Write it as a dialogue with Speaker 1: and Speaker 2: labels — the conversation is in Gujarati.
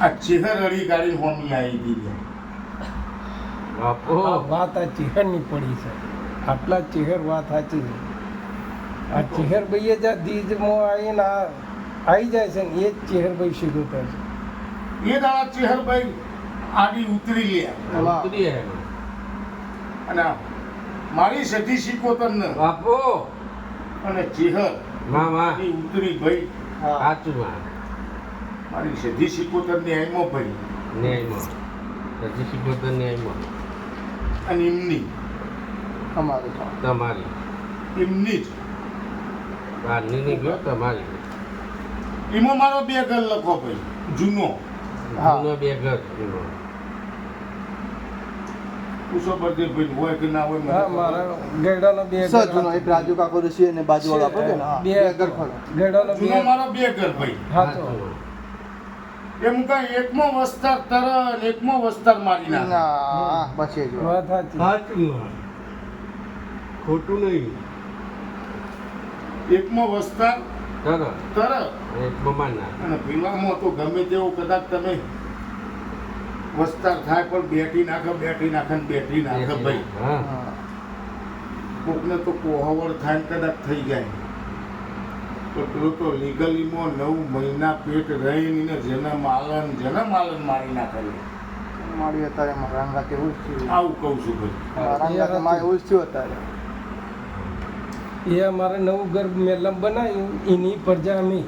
Speaker 1: આ ચેહર અડી ગાડી હોમી આવી ગઈ
Speaker 2: બાપો.
Speaker 3: વાત આ ચેહરની પડી છે. આટલા ચેહર વાત સાચી છે. આ ચેહરભાઈએ જ્યાં દીજમાં આવીને આ આવી જાય છે ને એ જ ચેહરભાઈ શીખવતા છે.
Speaker 1: એ દાડા ચેહરભાઈ આડી ઉતરી લે
Speaker 2: ઉતરી હે.
Speaker 1: અને મારી સધી શીખોતર ને.
Speaker 2: બાપો.
Speaker 1: અને ચેહર ઉતરી ભાઈ
Speaker 2: સાચું
Speaker 1: મારી સધી શીખોતરની આઈમો ભાઈ
Speaker 2: ન્યાયમાં. સધી સિકોતર ન્યાયમાં.
Speaker 1: અને એમની.
Speaker 4: અમારી
Speaker 2: તમારી.
Speaker 1: એમની જ.
Speaker 2: બહારની નહીં ગયો તમારી.
Speaker 1: એમાં મારો બે ઘર લખો ભાઈ. જૂનો.
Speaker 4: હા.
Speaker 2: જૂનો બે ઘર જૂનો.
Speaker 1: પૂછો ભાઈ હોય કે ના હોય
Speaker 3: હા મારા ગેડાનો બે ઘર
Speaker 4: એક રાજુ કાકો ઋષિ અને બાજુવાળો આપણો છે ને? હા,
Speaker 3: બે
Speaker 4: બે ઘર ખરો.
Speaker 3: ગેડાનો બે
Speaker 1: મારો બે ઘર ભાઈ.
Speaker 3: હા તો.
Speaker 2: સાચું.
Speaker 1: એમ કઈ એકમો વસ્તર તર એકમો વસ્તાર મારી નાખે.
Speaker 4: ના વાત.
Speaker 3: સાચી.
Speaker 2: ખોટું નહીં.
Speaker 1: એકમો વસ્તર તર.
Speaker 2: એક મમાના
Speaker 1: અને પેલામાં તો ગમે તેવો કદાચ તમે વસ્તાર થાય પણ બેઠી નાખે બેઠી નાખે ને બેઠી નાખે ભાઈ. કોકને તો કોહવડ થાય ને કદાચ થઈ જાય. તો પેલો તો લીગલીમાં નવ મહિના પેટ રહીને જેને માલન જેને માલન મારી નાખે
Speaker 4: મારી અત્યારે મારા અંગાત એવું જ થયું
Speaker 1: આવું કહું છું ભાઈ.
Speaker 4: મારા અંગાત મારે એવું જ થયું અત્યારે.
Speaker 3: એ અમારે નવું ઘર મેલમ બનાવ્યું એની પ્રજા અમે.